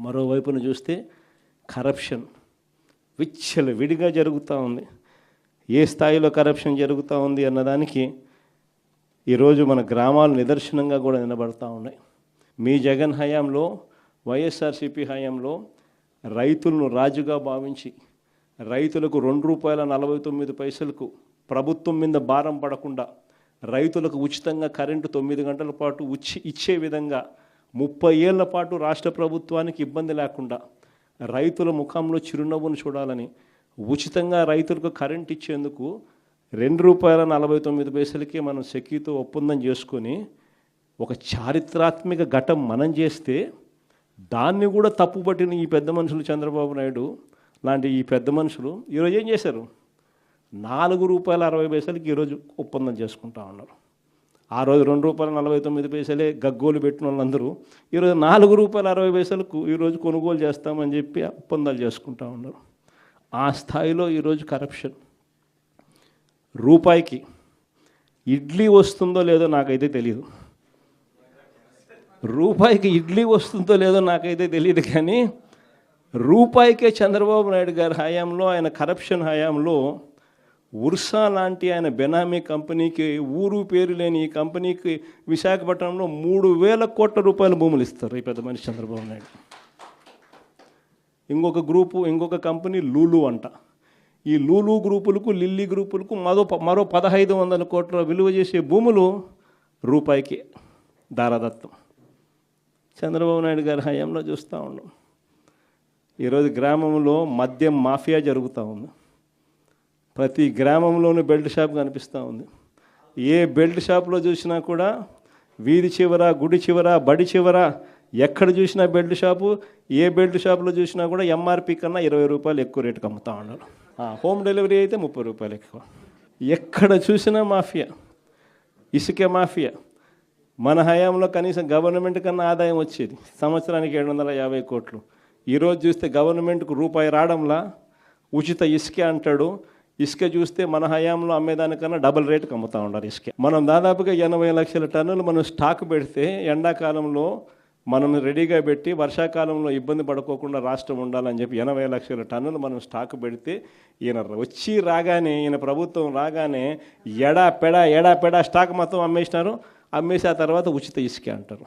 మరోవైపున చూస్తే కరప్షన్ విచ్చల విడిగా జరుగుతూ ఉంది. ఏ స్థాయిలో కరప్షన్ జరుగుతూ ఉంది అన్నదానికి ఈరోజు మన గ్రామాలు నిదర్శనంగా కూడా నిలబడతా ఉన్నాయి. మీ జగన్ హయాంలో వైఎస్ఆర్సీపీ హయాంలో రైతులను రాజుగా భావించి రైతులకు రెండు రూపాయల నలభై తొమ్మిది పైసలకు ప్రభుత్వం మీద భారం పడకుండా రైతులకు ఉచితంగా కరెంటు తొమ్మిది గంటల పాటు ఉచి ఇచ్చే విధంగా ముప్పై ఏళ్ళ పాటు రాష్ట్ర ప్రభుత్వానికి ఇబ్బంది లేకుండా రైతుల ముఖంలో చిరునవ్వును చూడాలని ఉచితంగా రైతులకు కరెంట్ ఇచ్చేందుకు రెండు రూపాయల నలభై తొమ్మిది పైసలకి మనం సెక్యూతో ఒప్పందం చేసుకొని ఒక చారిత్రాత్మక ఘటం మనం చేస్తే దాన్ని కూడా తప్పుపట్టిన ఈ పెద్ద మనుషులు చంద్రబాబు నాయుడు లాంటి ఈ పెద్ద మనుషులు ఈరోజు ఏం చేశారు? నాలుగు రూపాయల అరవై పైసలకి ఈరోజు ఒప్పందం చేసుకుంటా ఉన్నారు. ఆ రోజు రెండు రూపాయల నలభై తొమ్మిది పైసలే గగ్గోలు పెట్టిన వాళ్ళందరూ ఈరోజు నాలుగు రూపాయల అరవై పైసలకు ఈరోజు కొనుగోలు చేస్తామని చెప్పి ఒప్పందాలు చేసుకుంటా ఉన్నారు. ఆ స్థాయిలో ఈరోజు కరప్షన్ రూపాయికి ఇడ్లీ వస్తుందో లేదో నాకైతే తెలియదు రూపాయికి ఇడ్లీ వస్తుందో లేదో నాకైతే తెలియదు కానీ రూపాయికే చంద్రబాబు నాయుడు గారి హయాంలో ఆయన కరప్షన్ హయాంలో ఉర్సా లాంటి ఆయన బెనామీ కంపెనీకి ఊరు పేరు లేని ఈ కంపెనీకి విశాఖపట్నంలో మూడు వేల కోట్ల రూపాయల భూములు ఇస్తారు ఈ పెద్ద మనిషి చంద్రబాబు నాయుడు. ఇంకొక గ్రూపు ఇంకొక కంపెనీ లూలు అంట. ఈ లూలు గ్రూపులకు లిల్లీ గ్రూపులకు మరో మరో పదహైదు వందల కోట్ల విలువ చేసే భూములు రూపాయికి దారాదత్తం. చంద్రబాబు నాయుడు గారి హయాంలో చూస్తూ ఉన్నాం ఈరోజు గ్రామంలో మద్యం మాఫియా జరుగుతూ ఉంది. ప్రతి గ్రామంలోనూ బెల్ట్ షాప్ కనిపిస్తూ ఉంది. ఏ బెల్ట్ షాప్లో చూసినా కూడా వీధి చివర గుడి చివర బడి చివర ఎక్కడ చూసినా బెల్ట్ షాపు ఏ బెల్ట్ షాప్లో చూసినా కూడా ఎంఆర్పి కన్నా ఇరవై రూపాయలు ఎక్కువ రేటుకి అమ్ముతా ఉన్నారు. ఆ, హోమ్ డెలివరీ అయితే ముప్పై రూపాయలు ఎక్కువ. ఎక్కడ చూసినా మాఫియా ఇసుక మాఫియా. మన హయాంలో కనీసం గవర్నమెంట్ కన్నా ఆదాయం వచ్చేది. సంవత్సరానికి ఏడు వందల యాభై కోట్లు. ఈరోజు చూస్తే గవర్నమెంట్కు రూపాయి రావడంలా ఉచిత ఇసుకే అంటాడు. ఇసుక చూస్తే మన హయాంలో అమ్మేదానికన్నా డబుల్ రేటుకి అమ్ముతా ఉండాలి ఇసుక. మనం దాదాపుగా ఎనభై లక్షల టన్నులు మనం స్టాక్ పెడితే ఎండాకాలంలో మనం రెడీగా పెట్టి వర్షాకాలంలో ఇబ్బంది పడుకోకుండా రాష్ట్రం ఉండాలని చెప్పి ఎనభై లక్షల టన్నులు మనం స్టాక్ పెడితే ఈయన వచ్చి రాగానే ఈయన ప్రభుత్వం రాగానే ఎడా పెడా ఎడా పెడా స్టాక్ మొత్తం అమ్మేసినారు. అమ్మేసి ఆ తర్వాత ఉచిత ఇసుక అంటారు.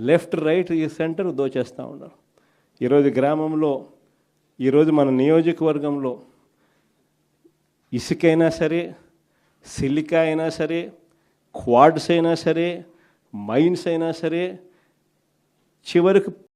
లెఫ్ట్ రైట్ ఈ సెంటర్ దోచేస్తూ ఉన్నారు. ఈరోజు గ్రామంలో ఈరోజు మన నియోజకవర్గంలో ఇసుకైనా సరే సిలికా అయినా సరే క్వాడ్స్ అయినా సరే మైన్స్ అయినా సరే చివరికి